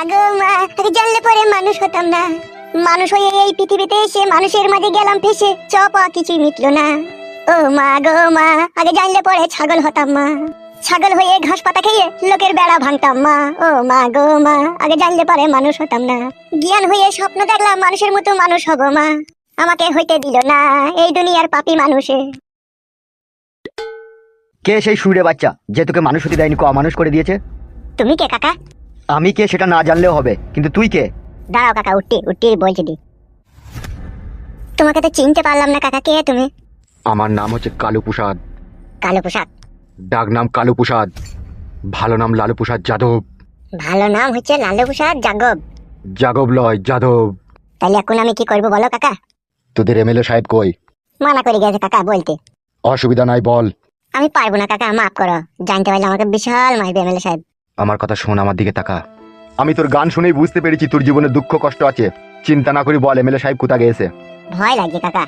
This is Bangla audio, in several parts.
আগে জানলে পরে মানুষ হতাম না। মানুষ হয়ে এই পৃথিবীতে এসে মানুষের মাঝে গেলাম ফেসে চপা কিছুই মিটলো না। ও মা গো মা আগে জানলে পরে ছাগল হতাম মা। ছাগল হয়ে ঘাস পাতা খেয়ে লোকের বেড়া ভাঙতাম মা। ও মা গো মা আগে জানলে পরে মানুষ হতাম না। জ্ঞান হয়ে স্বপ্ন দেখলাম মানুষের মতো মানুষ হব মা। আমাকে হইতে দিল না এই দুনিয়ার পাপি মানুষে। কে সেই সুরে বাচ্চা যে তোকে মানুষ হতে দেয়নি ক মানুষ করে দিয়েছে? তুমি কে কাকা? আমি কে সেটা না জানলেও হবে কিন্তু তুই কে? দাঁড়াও কাকা উঠি উঠি বলছি দি। তোমাকে তো চিনতে পারলাম না কাকা কে তুমি? আমার নাম হচ্ছে কালু প্রসাদ কালো পোশাক ডাক নাম কালু প্রসাদ ভালো নাম লালু প্রসাদ যাদব। ভালো নাম হচ্ছে লালু প্রসাদ জাগব যাদব লয় যাদব। তাহলে এখন আমি কি করব বলো কাকা? তোদের এমএলএ সাহেব কই? মানা করে গেছে কাকা বলতে। অসুবিধা নাই বল। আমি পারব না কাকা মাফ করো। জানতে পারলে আমাকে বিশাল মারবে এমএলএ সাহেব। আমার কথা শোন আমার দিকে তাকা। আমি তোর গান শুনেই বুঝতে পেরেছি তোর জীবনে দুঃখ কষ্ট আছে। চিন্তা না করি বল এমএলএ সাহেব কোথা গেছে? ভয় লাগে কাকা।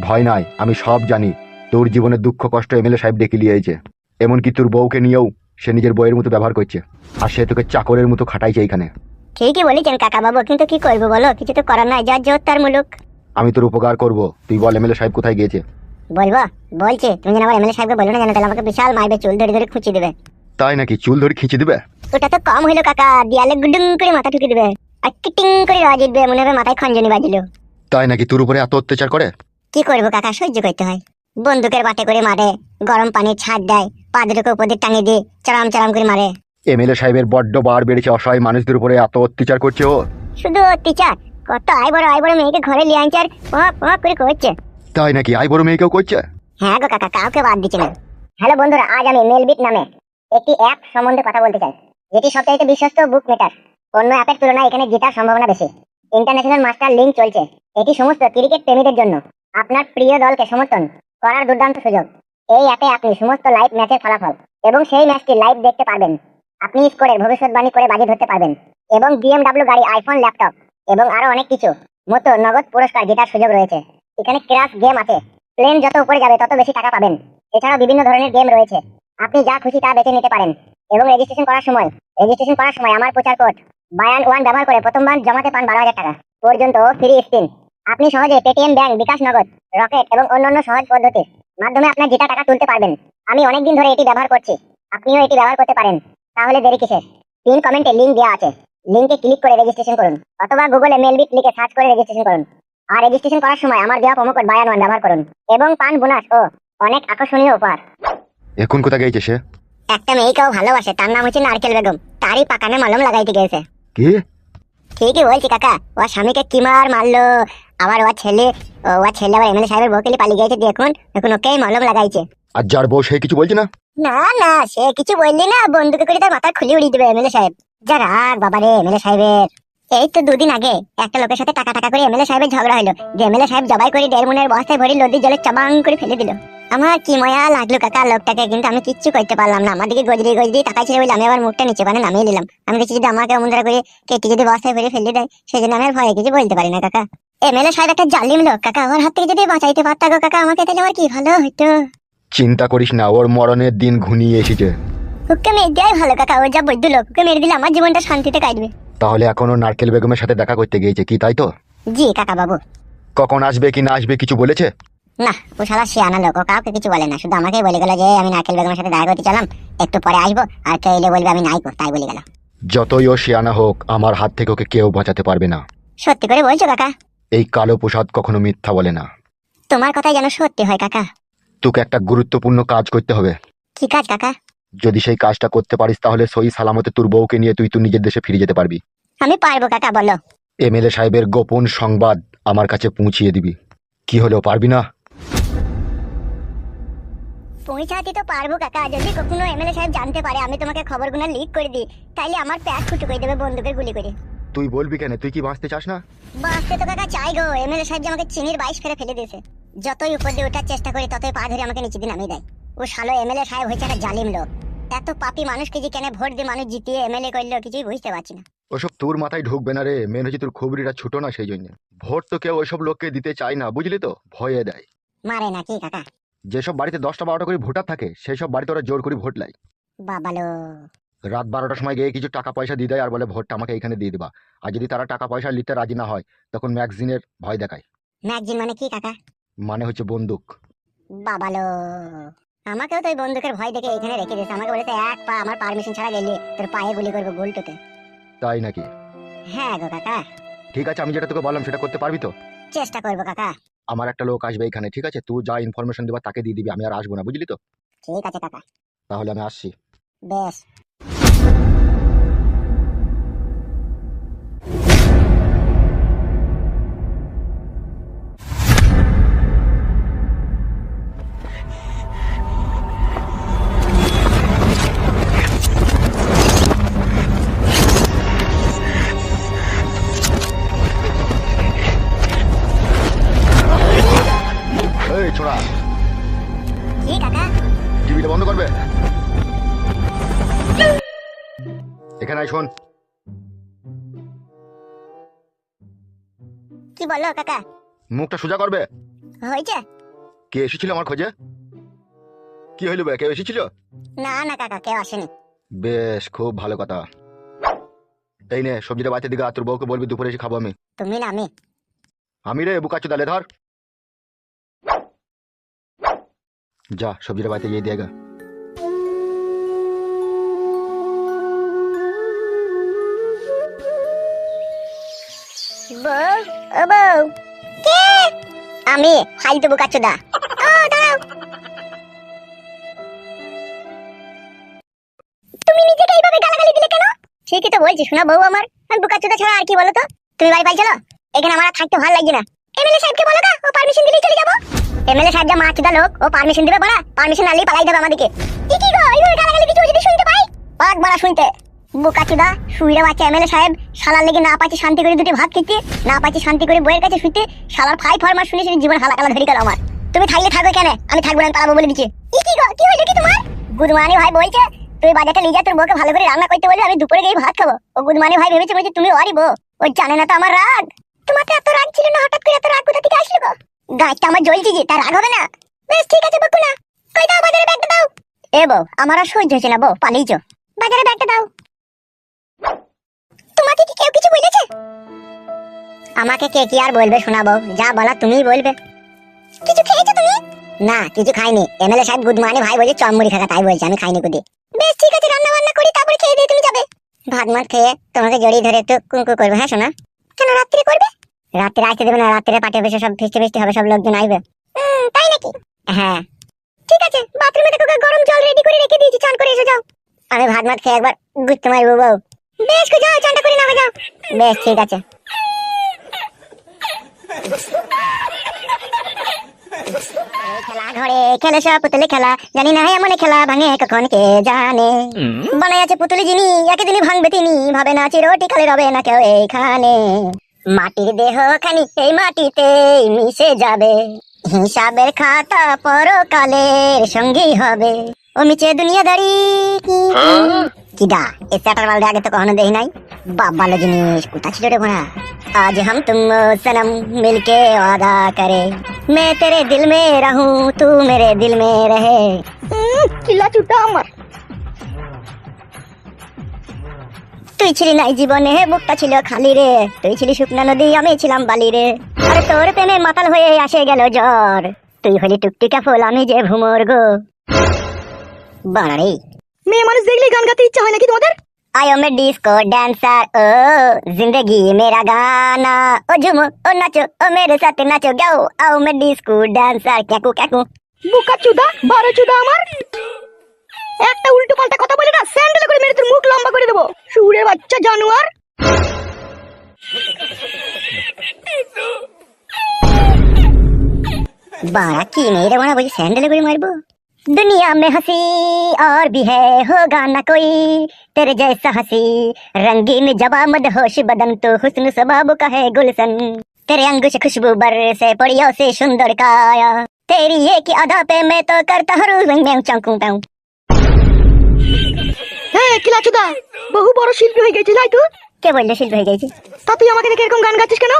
ভয় নাই আমি সব জানি। তোর জীবনে দুঃখ কষ্ট এমএলএ সাহেব ডেকে লিয়েছে এমনকি তোর বউকে নিয়েও সে নিজের বইয়ের মতো ব্যবহার করছে। আর সে তোকে চাকরের মতো খাটাইছে এইখানে। ঠিকই বলেছেন কাকা বাবু কিন্তু কি করব বলো? কিছু তো করার নাই যার জোর তার মুলুক। আমি তোর উপকার করব। তুই বল এমএলএ সাহেব কোথায় গিয়েছে? বলব? বলছে তুমি যেন আমার এমএলএ সাহেবকে বলো না জানো তাহলে আমাকে বিশাল মারবে চুল ধরে ধরে খুঁচি দেবে। তাই নাকি চুল ধরে খিঁচে দিবে? ওটা তো কম হইল কাকা দিয়ালে গুডুং করে মাথা ঠুকে দেবে। আর কিটিং করে রাজ দিবে মনে হবে মাথায় খঞ্জনি বাজিলো। তাই নাকি তোর উপরে এত অত্যাচার করে? কি করব কাকা সহ্য করতে হয়। বন্দুকের বাটে করে মারে গরম পানির ছাদ দেয় পাদরকে উপর দিয়ে টাঙিয়ে দিয়ে চারাম চারাম করে মারে। এমএলএ সাহেবের বড্ড বার বেড়েছে অসহায় মানুষদের উপরে এত অত্যাচার করছে ও। শুধু টিচার কত আয় বড় আয় বড় মেয়েকে ঘরে লিয়ে আনছে আর পপ পপ করে করছে। তাই নাকি আই বড় মেয়েকেও করছে? হ্যাঁ গো কাকা কাউকে বাদ দিচ্ছে না। হ্যালো বন্ধুরা আজ আমি মেলবিট নামে একটি অ্যাপ সম্বন্ধে কথা বলতে চাই, যেটি সবচাইতে বিশ্বস্ত বুক মেটার অন্য অ্যাপের তুলনায় এখানে জেতার সম্ভাবনা বেশি। ইন্টারন্যাশনাল মাস্টার লিঙ্ক চলছে। এটি সমস্ত ক্রিকেট প্রেমীদের জন্য আপনার প্রিয় দলকে সমর্থন করার দুর্দান্ত সুযোগ। এই অ্যাপে আপনি সমস্ত লাইভ ম্যাচের ফলাফল এবং সেই ম্যাচটি লাইভ দেখতে পারবেন। আপনি স্কোরের ভবিষ্যৎবাণী করে বাজি ধরতে পারবেন এবং বিএমডাব্লিউ গাড়ি আইফোন ল্যাপটপ এবং আরও অনেক কিছু মতো নগদ পুরস্কার জেতার সুযোগ রয়েছে। এখানে ক্রাশ গেম আছে। প্লেন যত উপরে যাবে, তত বেশি টাকা পাবেন। এছাড়াও বিভিন্ন ধরনের গেম রয়েছে। আপনি যা খুশি তা বেছে নিতে পারেন এবং রেজিস্ট্রেশন করার সময় রেজিস্ট্রেশন করার সময় আমার প্রচার কোড বায়ান ওয়ান ব্যবহার করে প্রথমবার জমাতে পান বারো হাজার টাকা। পর্যন্ত ফ্রি স্পিন আপনি সহজে পেটিএম ব্যাংক বিকাশ নগদ রকেট এবং অন্যান্য সহজ পদ্ধতির মাধ্যমে আপনার জেতা টাকা তুলতে পারবেন। আমি অনেকদিন ধরে এটি ব্যবহার করছি। আপনিও এটি ব্যবহার করতে পারেন। তাহলে দেরি কিসের? পিন কমেন্টে লিঙ্ক দেওয়া আছে। লিঙ্কে ক্লিক করে রেজিস্ট্রেশন করুন অথবা গুগলে মেলবিট লিখে সার্চ করে রেজিস্ট্রেশন করুন। আর রেজিস্ট্রেশন করার সময় আমার দেওয়া প্রোমো কোড বায়ান ওয়ান ব্যবহার করুন। এবং পান বোনাস ও অনেক আকর্ষণীয় উপহার। এখন কোথা গেছে সে? একটা মেয়েকেও ভালোবাসে তার নাম হচ্ছে নারকেল বেগম। তারই পাকানে মলম লাগাইতে গেছে। কি? ঠিকই বলছি কাকা ও স্বামীকে কি মার মারলো? আবার ও ছেলে ও ও ছেলে আবার এমএলএ সাহেবের বউকেলি পালিয়ে গেছে দেখুন এখন ওকেই মলম লাগাইছে। আর যার বউ সে কিছু বলছে না? না না সে কিছু বললি না বন্ধুকে করে তার মাথা খুলে উড়িয়ে দেবে এমএলএ সাহেব। যা রাগ বাবা রে এমএলএ সাহেবের। এই তো দুদিন আগে একটা লোকের সাথে টাকা টাকা করে এমএলএ সাহেবের ঝগড়া হলো। যে এমএলএ সাহেব জবাই করে দেড় মনের বস্তায় ভরি লদির জলে চাবাং করে ফেলে দিল। আমার কি ময়া লাগল কাকা? লোকটাকে কিন্তু আমি কিচ্ছু করতে পারলাম না। আমার দিকে গজরি গজরি টাকা ছিল বলে আমি আবার মুখটা নিচে পানে নামিয়ে নিলাম। আমি দেখছি যদি আমাকে অমন করে কেটে যদি বস্তায় ভরে ফেলে দেয় সেই জন্য আমি ভয়ে কিছু বলতে পারি না কাকা। এমএলএ সাহেব একটা জালিম লোক। কাকা আমার হাত থেকে যদি বাঁচাইতে পারতা গো কাকা আমাকে তাহলে আমার কি ভালো হইতো? চিন্তা করিস না ওর মরণের দিন ঘনিয়ে এসেছে। ওকে মেরে দেওয়াই ভালো কাকা ও যা বৈদ্য লোক ওকে মেরে দিলে আমার জীবনটা শান্তিতে কাটবে। তাহলে এখনও নারকেল বেগমের সাথে দেখা করতে গিয়েছে কি তাই তো? জি কাকা বাবু। কখন আসবে কি না আসবে কিছু বলেছে? না ও সারা সে আনা লোক ও কাউকে কিছু বলে না। শুধু আমাকেই বলে গেল যে আমি নারকেল বেগমের সাথে দেখা করতে চালাম একটু পরে আসব আর কেউ এলে বলবে আমি নাইকো তাই বলে গেল। যতই ও শিয়ানা হোক আমার হাত থেকে ওকে কেউ বাঁচাতে পারবে না। সত্যি করে বলছো কাকা? এই কালো প্রসাদ কখনো মিথ্যা বলে না। তোমার কথাই যেন সত্যি হয় কাকা। তোকে একটা গুরুত্বপূর্ণ কাজ করতে হবে। কি কাজ কাকা? যদি সেই কাজটা করতে পারিস তাহলে সই সালামতে তোর বউকে নিয়ে তুই তুই নিজের দেশে ফিরে যেতে পারবি। আমি পারব কাকা বলো। এমএলএ সাহেবের গোপন সংবাদ আমার কাছে পৌঁছিয়ে দিবি। কি হলো পারবি না? পৌঁছাতে তো পারব কাকা। যদি কখনো এমএলএ সাহেব জানতে পারে আমি তোমাকে খবরগুলো লিক করে দিই। তাইলে আমার প্যাক ফুটু করে দেবে বন্দুকের গুলি করে। তুই বলবি কেন? তুই কি বাঁচতে চাস না? বাঁচতে তো কাকা চাই গো। এমএলএ সাহেব যে আমাকে চিনির বাইশ ফেরে ফেলে দিয়েছে। যতই উপর দিয়ে ওঠার চেষ্টা করি ততই পা ধরে আমাকে নিচে দিয়ে নামিয়ে দেয়। ও শালো এমএলএ সাহেব হয়েছে একটা জালিম লোক। এত পাপি মানুষকে যে কেন ভোট দিয়ে মানুষ জিতিয়ে এমএলএ করল কিছুই বুঝতে পারছি না। ওসব তোর মাথায় ঢুকবে না রে। মেন হচ্ছে তোর খবরিটা ছোট না সেই জন্য ভোট তো কেউ ওইসব লোককে দিতে চায় না বুঝলি তো? ভয়ে দেয়। মারে নাকি কাকা? যেসব বাড়িতে দশটা বারোটা করে ভোটার থাকে সেই সব বাড়িতে ওরা জোর করে ভোট লাই বাবালো। রাত বারোটার সময় গিয়ে কিছু টাকা পয়সা দিয়ে দেয় আর বলে ভোটটা আমাকে এখানে দিয়ে দিবা। আর যদি তারা টাকা পয়সা নিতে রাজি না হয় তখন ম্যাগজিনের ভয় দেখায়। ম্যাগজিন মানে কি কাকা? মানে হচ্ছে বন্দুক। বাবালো। আমাকেও তো ওই বন্দুকের ভয় দেখে এখানে রেখে দিয়েছে। আমাকে বলেছে এক পা আমার পারমিশন ছাড়া গেলে তোর পায়ে গুলি করব গোলটোতে তাই নাকি? হ্যাঁ গো কাকা। ঠিক আছে আমি যেটা তোকে বললাম সেটা করতে পারবি তো? চেষ্টা করব কাকা। আমার একটা লোক আসবে এখানে ঠিক আছে? তুই যা ইনফরমেশন দেবা তাকে দিয়ে দিবি আমি আর আসব না বুঝলি তো? ঠিক আছে কাকা তাহলে আমি আসছি। বেশ। আয় শোন। কি বলল কাকা? মুখটা সোজা করবে? হয়েছে? কে এসেছিল আমার খোঁজে? কি হইল বে? কেউ এসেছিল? না না কাকা কেউ আসেনি। বেশ খুব ভালো কথা। এই নে সবজিটা বাড়িতে দিকে তোর বউকে বলবি দুপুরে এসে খাব আমি। তুমি না আমি। আমি রে বুকাচ্ছ তাহলে ধর। যা সবজিটা বাড়িতে গিয়ে দিয়ে গা। আমি বুকাচ্চুদা ও, দাঁড়াও। তুমি ঠিকই তো বলছি, শোনা বউ আমার। আমি ছাড়া আর কি তুমি বাড়ি চলো। এখানে আমার থাকতে ভালো লাগছে না। এমএলএ সাহেবকে বলো গা ও পারমিশন চলে যাব। এমএলএ সাহেব যা মাছদা লোক, ও পারমিশন দিবে বলা। পারমিশন নালেই পালাই দেবে আমাদেরকে। কি কি গো? এইভাবে গালাগালি ও যদি শুনতে পাই? পাক মারা শুনতে। বোকাচুদা শুইরা বাচ্চা এমএলএ সাহেব, শালার লেগে না পাচ্ছি শান্তি করে দুটি ভাত খেতে, না পাচ্ছি শান্তি করে বইয়ের কাছে শালার ফাই শুনে জীবন ধরি গেল আমার। তুমি থাকলে থাকো কেন আমি থাকব না পালাবো বলে দিচ্ছি। কি কি গো, কি তোমার? ভাই বলছে, তুই বাজারটা নিয়ে যা, তোর বউকে ভালো করে রান্না করতে বলে আমি দুপুরে গিয়ে ভাত খাব। ও ভাই ভেবেছে বলছে, তুমি ও জানে না তো আমার রাগ। তোমার এত রাগ ছিল না, হঠাৎ করে এত রাগ কোথা থেকে আসলো গাছটা আমার জ্বলছে যে, তার রাগ হবে না? বেশ, ঠিক আছে, বকু না। কই দাও, বাজারে ব্যাগটা দাও। এ বউ, আমার আর সহ্য হচ্ছে না, বউ পালিয়েছো বাজারে ব্যাগটা দাও। তোমাকে কি কেউ কিছু বলেছে? আমাকে কে কি আর বলবে শোনাবো, যা বলা তুমিই বলবে। কিছু খেয়েছো তুমি? না, কিছু খাইনি। এমএলএ সাহেব গুড মর্নিং, ভাই বলছে চমড়ি খাকা তাই বলছে, আমি খাইনি কুদি। বেশ, ঠিক আছে রান্না বান্না করি, তারপরে খেয়ে দিয়ে তুমি যাবে। ভাত মাত খেয়ে তোমাকে জড়িয়ে ধরে একটু কুঙ্কু করবে হ্যাঁ শোনা কেন, রাত্রে করবে? রাত্রে আসতে দেবে না রাত্রে পাটে বসে সব ফিস্টি ফিস্টি হবে, সব লোকজন আইবে তাই নাকি? হ্যাঁ। ঠিক আছে, বাথরুমে দেখো, গরম জল রেডি করে রেখে দিয়েছি, চান করে এসে যাও। আমি ভাত মাত খেয়ে একবার গুছতে মারবো বউ। বেশ কো যাও চানটা করে নামে যাও। বেশ ঠিক আছে। খেলা ঘরে খেলে সব পুতুলি খেলা। জানি না এমন খেলা ভাঙে কখন কে জানে। বানাই আছে পুতুলি যিনি একদিনই ভাঙবে তিনি। ভাবে না চিরটি রবে না কেউ এইখানে। মাটির দেহ খানি এই মাটিতে মিশে যাবে। হিসাবের খাতা পরকালের সঙ্গী হবে। ও মিচে দুনিয়াদারি কি কিডা এ স্যাটার মালদে আগে তো কখনো দেখি নাই বাপ ভালো জিনিস কোথা ছিল রে ঘোড়া आज हम तुम सनम मिलके वादा करे मैं तेरे दिल में रहूं तू मेरे दिल में रहे কিলা চুটা আমার তুই ছিলি নাই জীবনে বুকটা ছিল খালি রে তুই ছিলি শুকনা নদী আমি ছিলাম বালি রে আরে তোর প্রেমে মাতাল হয়ে আসে গেল জ্বর তুই হলি টুকটিকা ফুল আমি যে ভুমর গো বাড়ারে মেয়ে মানুষ দেখলে গান গাতে ইচ্ছা হয় নাকি তোমাদের आयो मैं डिस्को डांसर ओ जिंदगी मेरा गाना ओ झूमो ओ नाचो ओ मेरे साथ नाचो गाओ आओ मैं डिस्को डांसर क्याकू क्याकू বোকা চুদা বারো চুদা আমার একটা উল্টো পাল্টা কথা বলে না স্যান্ডেল করে মেরে তোর মুখ লম্বা করে দেবো সুরে বাচ্চা জানোয়ার बारा की नहीं रे बना बोली सैंडल कोई मारबो दुनिया में हंसी और भी है होगा ना कोई तेरे जैसा हंसी रंगीन जबा मदहोश बदन तो हुस्न सबाब का है गुलशन तेरे अंगूश खुशबू बर से पड़ियों से सुंदर काया तेरी एक ही अदा पे मैं तो करता हूँ मैं चौंकू पाऊं হ্যাঁ কিলা চুদা বহু বড় শিল্পী হয়ে গেছিস তাই তো কে বললে শিল্প হয়ে গেছি তা তুই আমাকে দেখে এরকম গান গাচ্ছিস কেন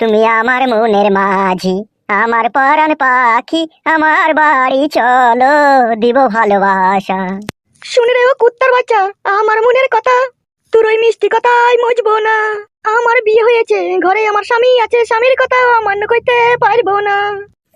তুমি আমার মনের মাঝি আমার পরাণ পাখি আমার বাড়ি চলো দিব ভালোবাসা। শুনে রে ও কুত্তার বাচ্চা আমার মনের কথা। তোর ওই মিষ্টি কথাই মজবো না। আমার বিয়ে হয়েছে ঘরে আমার স্বামী আছে স্বামীর কথা অমান্য করতে পারব না।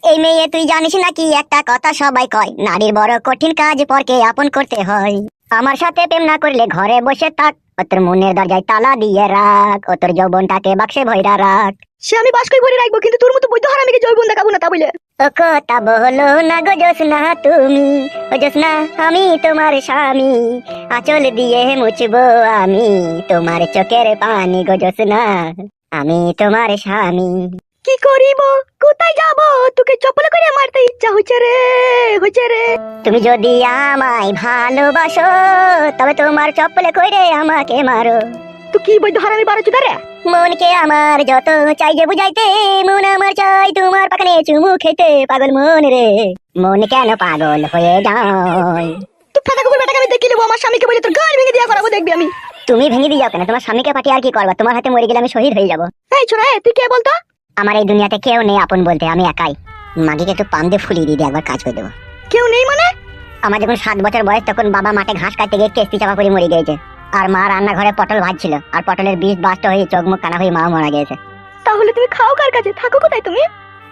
এই মেয়ে তুই জানিস নাকি একটা কথা সবাই কয়? নারীর বড় কঠিন কাজ পরকে আপন করতে হয়। আমার সাথে প্রেম না করলে ঘরে বসে থাক। ও তোর মনের দরজায় তালা দিয়ে রাখ। ও তোর যৌবনটাকে বাক্সে ভৈরা রাখ। সে আমি বাস করে ভরে রাখব কিন্তু তোর মতো বৈধ হারামিকে জৈবন দেখাবো না তা বলে। ও কথা বলো না গো জোসনা তুমি। ও জোসনা আমি তোমার স্বামী। আঁচল দিয়ে মুছবো আমি তোমার চোখের পানি গো জোসনা আমি তোমার স্বামী। কি করিব? কোথায় যাব? তোকে চপল করে মারতে ইচ্ছা হচ্ছে রে। রে তুমি যদি আমায় ভালোবাসো তবে তোমার চপ্পলে কইরে আমাকে মারো। তুই কি বৈধ হারামি বারো চুদা মনকে আমার যত চাই যে বুঝাইতে মন আমার চাই তোমার পাকানে চুমু খেতে পাগল মন রে। মন কেন পাগল হয়ে যায়? তুই ফাটা কুকুর বেটাকে আমি দেখি নেব আমার স্বামীকে বলে তোর ভেঙে দিয়া করাবো দেখবি আমি। তুমি ভেঙে দিয়ে যাও কেন? তোমার স্বামীকে পাঠিয়ে আর কি করবা? তোমার হাতে মরে গেলে আমি শহীদ হয়ে যাব। এই ছোড়া তুই কে বলতো? আমার এই দুনিয়াতে কেউ নেই আপন বলতে আমি একাই। মাগিকে একটু পাম দিয়ে ফুলিয়ে দিয়ে একবার কাজ করে দেবো। কেউ নেই মানে? আমার যখন সাত বছর বয়স তখন বাবা মাঠে ঘাস কাটতে গিয়ে কেস্তি চাপা করে মরে গিয়েছে। আর মা রান্নাঘরে পটল ভাজছিল আর পটলের বীজ বাস্ট হয়ে চোখ মুখ কানা হয়ে মা মারা গিয়েছে। তাহলে তুমি খাও কার কাছে? থাকো কোথায় তুমি?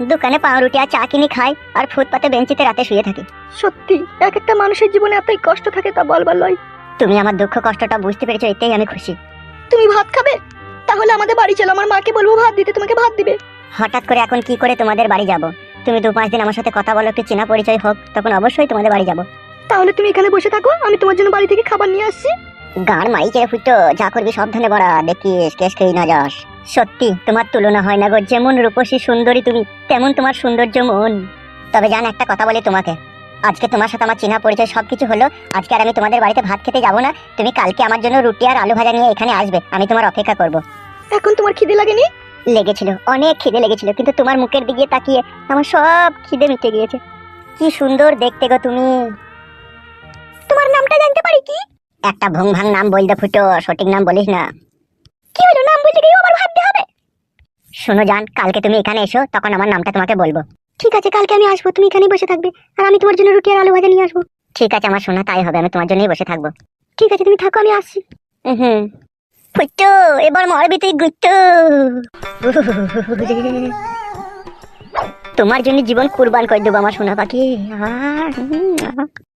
দোকানে পাউরুটি আর চা কিনে খাই আর ফুটপাতে বেঞ্চিতে রাতে শুয়ে থাকি। সত্যি এক একটা মানুষের জীবনে এতই কষ্ট থাকে তা বলবার লয়। তুমি আমার দুঃখ কষ্টটা বুঝতে পেরেছ এতেই আমি খুশি। তুমি ভাত খাবে? তাহলে আমাদের বাড়ি চলো আমার মাকে বলব ভাত দিতে তোমাকে ভাত দিবে। হঠাৎ করে এখন কি করে তোমাদের বাড়ি যাব? তুমি দু পাঁচ দিন আমার সাথে কথা বলো একটু চেনা পরিচয় হোক তখন অবশ্যই তোমাদের বাড়ি যাব। তাহলে তুমি এখানে বসে থাকো আমি তোমার জন্য বাড়ি থেকে খাবার নিয়ে আসছি। মারি চেয়ে ফুটো যা করবি সাবধানে বড়া দেখিস কেস খেয়ে না যাস। সত্যি তোমার তুলনা হয় না গো যেমন রূপসী সুন্দরী তুমি তেমন তোমার সৌন্দর্য মন। তবে জান একটা কথা বলি তোমাকে। আজকে তোমার সাথে আমার চেনা পরিচয় সবকিছু হলো আজকে আর আমি তোমাদের বাড়িতে ভাত খেতে যাব না তুমি কালকে আমার জন্য রুটি আর আলু ভাজা নিয়ে এখানে আসবে আমি তোমার অপেক্ষা করব। এখন তোমার খিদে লাগেনি? লেগেছিল, অনেক খিদে লেগেছিল, কিন্তু তোমার মুখের দিকে তাকিয়ে আমার সব খিদে মিটে গিয়েছে। কি সুন্দর দেখতে গো তুমি। তোমার নামটা জানতে পারি কি? একটা ভং ভাং নাম বলতে ফুটো, সঠিক নাম বলিস না। কি হলো, নাম বলতে গিয়ে আবার ভাবতে হবে? শোনো জান, কালকে তুমি এখানে এসো, তখন আমার নামটা তোমাকে বলব। ঠিক আছে, কালকে আমি আসব, তুমি এখানেই বসে থাকবে, আর আমি তোমার জন্য রুটি আর আলু ভাজা নিয়ে আসব। ঠিক আছে, আমার শোনা, তাই হবে, আমি তোমার জন্যই বসে থাকব। ঠিক আছে, তুমি থাকো, আমি আসছি। হুম। ফুটো এবার মারবি তুই গুট্টু তোমার জন্য জীবন কুরবান করে দেবো আমার সোনা পাখি।